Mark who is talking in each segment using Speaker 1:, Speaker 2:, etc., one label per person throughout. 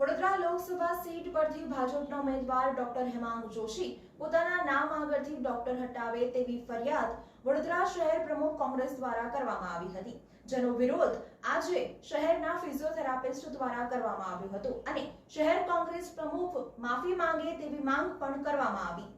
Speaker 1: Vadodara Lok Sabha seat પરથી ભાજપના ઉમેદવાર ડોક્ટર હેમાંગ જોશી પોતાના નામ આગળથી ડોક્ટર હટાવે તેવી ફરિયાદ વડોદરા શહેર પ્રમુખ કોંગ્રેસ દ્વારા કરવામાં આવી હતી. જેનો વિરોધ આજે શહેરના ફિઝિયોથેરાપિસ્ટ દ્વારા કરવામાં આવ્યો હતો અને શહેર કોંગ્રેસ પ્રમુખ માફી માંગે તેવી માંગ પણ કરવામાં આવી.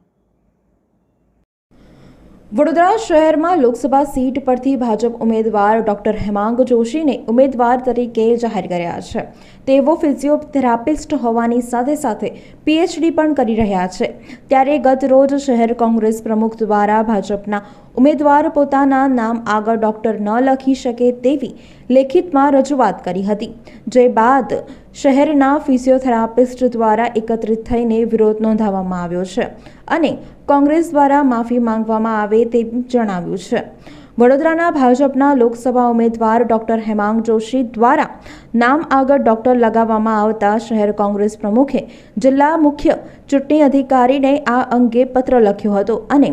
Speaker 1: વડોદરા શહેરમાં લોકસભા સીટ પરથી ભાજપ ઉમેદવાર ડોક્ટર હેમાંગ જોશીને ઉમેદવાર તરીકે જાહેર કર્યા છે. તેઓ ફિઝિયોથેરાપિસ્ટ હોવાની સાથે સાથે પીએચડી પણ કરી રહ્યા છે. ત્યારે ગતરોજ શહેર કોંગ્રેસ પ્રમુખ દ્વારા ભાજપના ઉમેદવાર પોતાના નામ આગળ ડોક્ટર ન લખી શકે તેવી લેખિતમાં રજૂઆત કરી હતી. જે બાદ શહેરના ફિઝિયોથેરાપિસ્ટ દ્વારા એકત્રિત થઈને વિરોધ નોંધાવવામાં આવ્યો છે અને કોંગ્રેસ દ્વારા માફી માંગવામાં આવે તેમ જણાવ્યું છે. વડોદરાના ભાજપના લોકસભા ઉમેદવાર ડોક્ટર હેમાંગ જોશી દ્વારા નામ આગળ ડોક્ટર લગાવવામાં આવતા શહેર કોંગ્રેસ પ્રમુખે જિલ્લા મુખ્ય ચૂંટણી અધિકારીને આ અંગે પત્ર લખ્યો હતો અને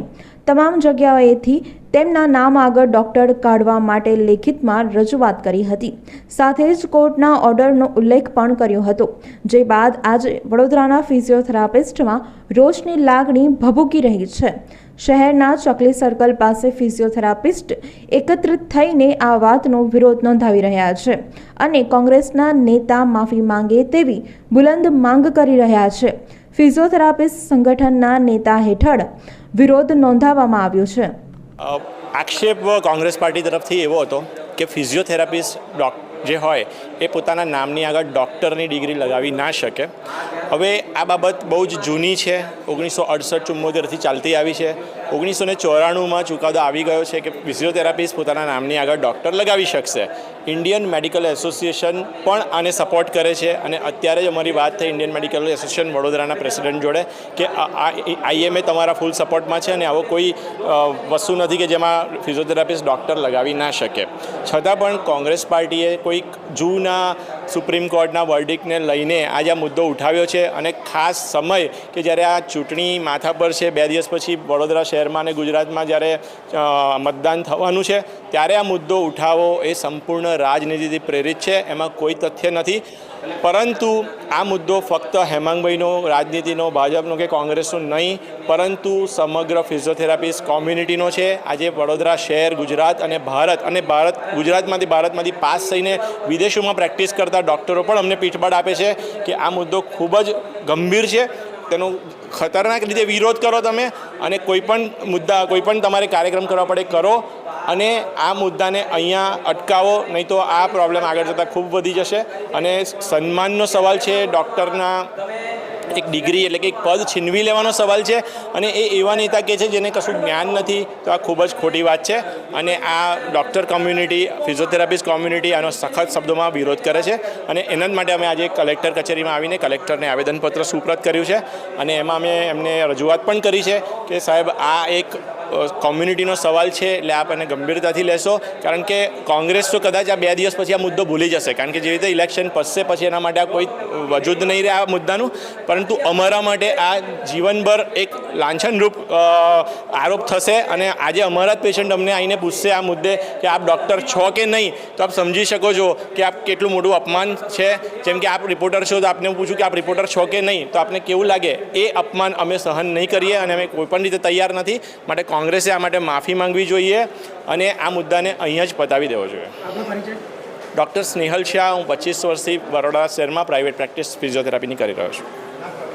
Speaker 1: તમામ જગ્યાએથી તેમના નામ આગળ ડોક્ટર કાઢવા માટે લેખિતમાં રજૂઆત કરી હતી. સાથે જ કોર્ટના ઓર્ડરનો ઉલ્લેખ પણ કર્યો હતો, જે બાદ આજે વડોદરાના ફિઝિયોથેરાપિસ્ટમાં રોષની લાગણી ભભૂકી રહી છે. શહેરના ચકલી સર્કલ પાસે ફિઝિયોથેરાપિસ્ટ એકત્રિત થઈને આ વાતનો વિરોધ નોંધાવી રહ્યા છે અને કોંગ્રેસના નેતા માફી માંગે તેવી બુલંદ માંગ કરી રહ્યા છે. ફિઝિયોથેરાપિસ્ટ સંગઠનના નેતા હેઠળ વિરોધ નોંધાવવામાં આવ્યો છે.
Speaker 2: આક્ષેપ કોંગ્રેસ પાર્ટી તરફથી એવો હતો કે ફિઝિયોથેરાપિસ્ટ ડોક્ટર જે હોય એ પોતાના નામની આગળ ડૉક્ટરની ડિગ્રી લગાવી ના શકે. હવે આ બાબત બહુ જ જૂની છે. ઓગણીસો અડસઠ ચુમ્મોતેરથી ચાલતી આવી છે. ઓગણીસો ને ચોરાણુંમાં ચુકાદો આવી ગયો છે કે ફિઝિયોથેરાપિસ્ટ પોતાના નામની આગળ ડૉક્ટર લગાવી શકશે. ઇન્ડિયન મેડિકલ એસોસિએશન પણ આને સપોર્ટ કરે છે અને અત્યારે જ અમારી વાત થઈ ઇન્ડિયન મેડિકલ એસોસિએશન વડોદરાના પ્રેસિડેન્ટ જોડે કે આઈએમએ તમારા ફૂલ સપોર્ટમાં છે અને આવો કોઈ વસ્તુ નથી કે જેમાં ફિઝિયોથેરાપિસ્ટ ડૉક્ટર લગાવી ના શકે. છતાં પણ કોંગ્રેસ પાર્ટીએ કોઈક જૂના સુપ્રીમ કોર્ટના વર્ડિકને લઈને આજે આ મુદ્દો ઉઠાવ્યો છે અને ખાસ સમય કે જ્યારે આ ચૂંટણી માથા પર છે, બે દિવસ પછી વડોદરા શહેરમાં અને ગુજરાતમાં જ્યારે મતદાન થવાનું છે, ત્યારે આ મુદ્દો ઉઠાવવો એ સંપૂર્ણ રાજનીતિથી પ્રેરિત છે. એમાં કોઈ તથ્ય નથી. પરંતુ આ મુદ્દો ફક્ત હેમાંગભાઈનો, રાજનીતિનો, ભાજપનો કે કોંગ્રેસનો નહીં, પરંતુ સમગ્ર ફિઝિયોથેરાપિસ્ટ કોમ્યુનિટીનો છે. આજે વડોદરા શહેર, ગુજરાત અને ભારત અને ભારત, ગુજરાતમાંથી ભારતમાંથી પાસ થઈને વિદેશોમાં પ્રેક્ટિસ કરતા ડૉક્ટરો પણ અમને પીઠબળ આપે છે કે આ મુદ્દો ખૂબ જ ગંભીર છે. તેનો ખતરનાક રીતે વિરોધ કરો તમે અને કોઈપણ મુદ્દા કોઈપણ તમારે કાર્યક્રમ કરવા પડે કરો. અને આ મુદ્દાને અહીંયા અટકાવો, નહીં તો આ પ્રોબ્લેમ આગળ જતાં ખૂબ વધી જશે. અને સન્માનનો સવાલ છે ડૉક્ટરના એક ડિગ્રી એટલે કે એક પદ છીનવી લેવાનો સવાલ છે. અને એ એવા નેતા કે છે જેને કશું જ્ઞાન નથી, તો આ ખૂબ જ ખોટી વાત છે. અને આ ડૉક્ટર કમ્યુનિટી ફિઝિયોથેરાપિસ્ટ કોમ્યુનિટી આનો સખત શબ્દોમાં વિરોધ કરે છે. અને એના જ માટે અમે આજે કલેક્ટર કચેરીમાં આવીને કલેક્ટરને આવેદનપત્ર સુપ્રત કર્યું છે. અને એમાં અમે એમને રજૂઆત પણ કરી છે કે સાહેબ, આ એક કોમ્યુનિટીનો સવાલ છે એટલે આપ એને ગંભીરતાથી લેશો. કારણ કે કોંગ્રેસ તો કદાચ આ બે દિવસ પછી આ મુદ્દો ભૂલી જશે. કારણ કે જે રીતે ઇલેક્શન પસશે પછી એના માટે આ કોઈ વજૂદ નહીં રહે આ મુદ્દાનું. પરંતુ અમારા માટે આ જીવનભર એક લાંછનરૂપ આરોપ થશે અને આજે અમારા જ પેશન્ટ અમને આવીને પૂછશે આ મુદ્દે કે આપ ડૉક્ટર છો કે નહીં? તો આપ સમજી શકો છો કે આપ કેટલું મોટું અપમાન છે. જેમ કે આપ રિપોર્ટર છો તો આપને હું પૂછું કે આપ રિપોર્ટર છો કે નહીં? તો આપને કેવું લાગે? એ અપમાન અમે સહન નહીં કરીએ અને અમે કોઈપણ રીતે તૈયાર નથી. માટે કોંગ્રેસે આ માટે માફી માંગવી જોઈએ અને આ મુદ્દાને અહીંયા જ પતાવી દેવો જોઈએ. ડૉક્ટર સ્નેહલ શાહ હું પચીસ વર્ષથી બરોડા શહેરમાં પ્રાઇવેટ પ્રેક્ટિસ ફિઝિયોથેરાપીની કરી રહ્યો છું.